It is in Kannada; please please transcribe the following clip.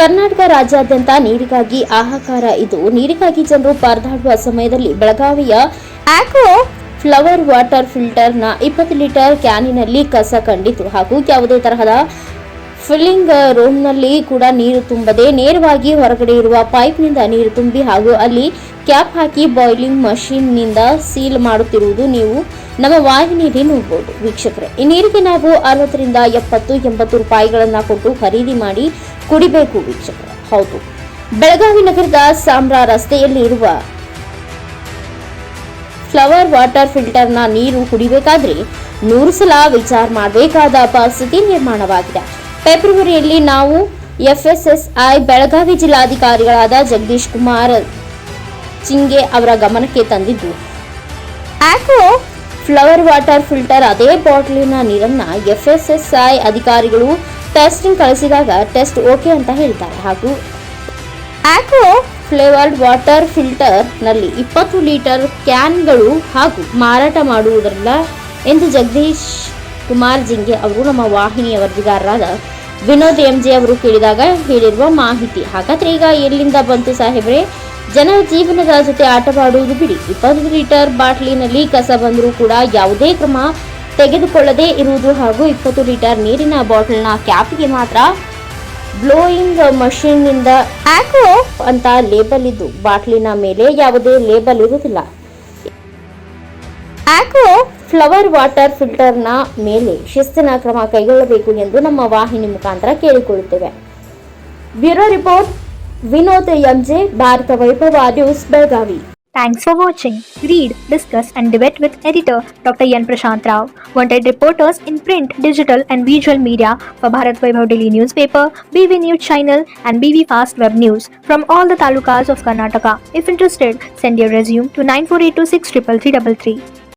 ಕರ್ನಾಟಕ ರಾಜ್ಯಾದ್ಯಂತ ನೀರಿಗಾಗಿ ಆಹಾಕಾರ ಇದು ನೀರಿಗಾಗಿ ಜನರು ಪರದಾಡುವ ಸಮಯದಲ್ಲಿ ಬೆಳಗಾವಿಯ ಆಕ್ರೋ ಫ್ಲವರ್ ವಾಟರ್ ಫಿಲ್ಟರ್ನ ಇಪ್ಪತ್ತು ಲೀಟರ್ ಕ್ಯಾನಿನಲ್ಲಿ ಕಸ ಕಂಡಿತು ಹಾಗೂ ಯಾವುದೇ ತರಹದ ಫಿಲ್ಲಿಂಗ್ ರೂಮ್ನಲ್ಲಿ ಕೂಡ ನೀರು ತುಂಬದೆ ನೇರವಾಗಿ ಹೊರಗಡೆ ಇರುವ ಪೈಪ್ನಿಂದ ನೀರು ತುಂಬಿ ಹಾಗೂ ಅಲ್ಲಿ ಕ್ಯಾಪ್ ಹಾಕಿ ಬಾಯ್ಲಿಂಗ್ ಮಷೀನ್ನಿಂದ ಸೀಲ್ ಮಾಡುತ್ತಿರುವುದು ನೀವು ನಮ್ಮ ವಾಹಿನಿಯಲ್ಲಿ ನೋಡಬಹುದು ವೀಕ್ಷಕರೇ, ಈ ನೀರಿಗೆ ನಾವು ಅರವತ್ತರಿಂದ ಎಪ್ಪತ್ತು, ಎಂಬತ್ತು ರೂಪಾಯಿಗಳನ್ನು ಕೊಟ್ಟು ಖರೀದಿ ಮಾಡಿ ಕುಡಿಬೇಕು ವೀಕ್ಷಕರೇ. ಹೌದು, ಬೆಳಗಾವಿ ನಗರದ ಸಾಮ್ರಾ ರಸ್ತೆಯಲ್ಲಿರುವ ಫ್ಲವರ್ ವಾಟರ್ ಫಿಲ್ಟರ್ನ ನೀರು ಕುಡಿಬೇಕಾದ್ರೆ ನೂರು ಸಲ ವಿಚಾರ ಮಾಡಬೇಕಾದ ಪರಿಸ್ಥಿತಿ ನಿರ್ಮಾಣವಾಗಿದೆ. ಫೆಬ್ರವರಿಯಲ್ಲಿ ನಾವು ಎಫ್ಎಸ್ಎಸ್ಐ ಬೆಳಗಾವಿ ಜಿಲ್ಲಾಧಿಕಾರಿಗಳಾದ ಜಗದೀಶ್ ಕುಮಾರ್ ಚಿಂಗೆ ಅವರ ಗಮನಕ್ಕೆ ತಂದಿದ್ದು. ಆಕ್ರೋ ಫ್ಲವರ್ ವಾಟರ್ ಫಿಲ್ಟರ್ ಅದೇ ಬಾಟ್ಲಿನ ನೀರನ್ನ ಎಫ್ಎಸ್ಎಸ್ಐ ಅಧಿಕಾರಿಗಳು ಟೆಸ್ಟಿಂಗ್ ಕಳಿಸಿದಾಗ ಟೆಸ್ಟ್ ಓಕೆ ಅಂತ ಹೇಳ್ತಾರೆ. ಹಾಗೂ ಆಕ್ರೋ ಫ್ಲೇವರ್ಡ್ ವಾಟರ್ ಫಿಲ್ಟರ್ನಲ್ಲಿ ಇಪ್ಪತ್ತು ಲೀಟರ್ ಕ್ಯಾನ್ಗಳು ಹಾಗೂ ಮಾರಾಟ ಮಾಡುವುದಲ್ಲ ಎಂದು ಜಗದೀಶ್ ಕುಮಾರ್ ಜಿಂಗೆ ಅವರು ನಮ್ಮ ವಾಹಿನಿಯ ವರದಿಗಾರರಾದ ವಿನೋದ್ ಎಂಜೆ ಅವರು ಕೇಳಿದಾಗ ಹೇಳಿರುವ ಮಾಹಿತಿ. ಹಾಗಾದ್ರೆ ಈಗ ಎಲ್ಲಿಂದ ಬಂತು ಸಾಹೇಬ್ರೆ? ಜನರ ಜೀವನದ ಜೊತೆ ಆಟವಾಡುವುದು ಬಿಡಿ. ಇಪ್ಪತ್ತು ಲೀಟರ್ ಬಾಟ್ಲಿನಲ್ಲಿ ಕಸ ಬಂದರೂ ಕೂಡ ಯಾವುದೇ ಕ್ರಮ ತೆಗೆದುಕೊಳ್ಳದೇ ಇರುವುದು ಹಾಗೂ ಇಪ್ಪತ್ತು ಲೀಟರ್ ನೀರಿನ ಬಾಟಲ್ನ ಕ್ಯಾಪ್ಗೆ ಮಾತ್ರ ಬ್ಲೋಯಿಂಗ್ ಮಷೀನ್ನಿಂದ ಆಫ್ ಅಂತ ಲೇಬಲ್ ಇದ್ದು ಬಾಟ್ಲಿನ ಮೇಲೆ ಯಾವುದೇ ಲೇಬಲ್ ಇರುವುದಿಲ್ಲ. ಆಕ್ವೋ ಫ್ಲವರ್ ವಾಟರ್ ಫಿಲ್ಟರ್ನ ಮೇಲೆ ಶಿಸ್ತಿನ ಕ್ರಮ ಕೈಗೊಳ್ಳಬೇಕು ಎಂದು ನಮ್ಮ ವಾಹಿನಿ ಮುಖಾಂತರ ಕೇಳಿಕೊಳ್ಳುತ್ತೇವೆ. Bureau report Vinod M J Bharat Vaibhav news Belagavi Thanks for watching. Read, discuss, and debate with editor Dr. Yan Prashant Rao. Wanted reporters in print, digital, and visual media for Bharat Vaibhav Daily Newspaper, BV News Channel, and BV Fast Web News from all the talukas of Karnataka. If interested, send your resume to 9482633333.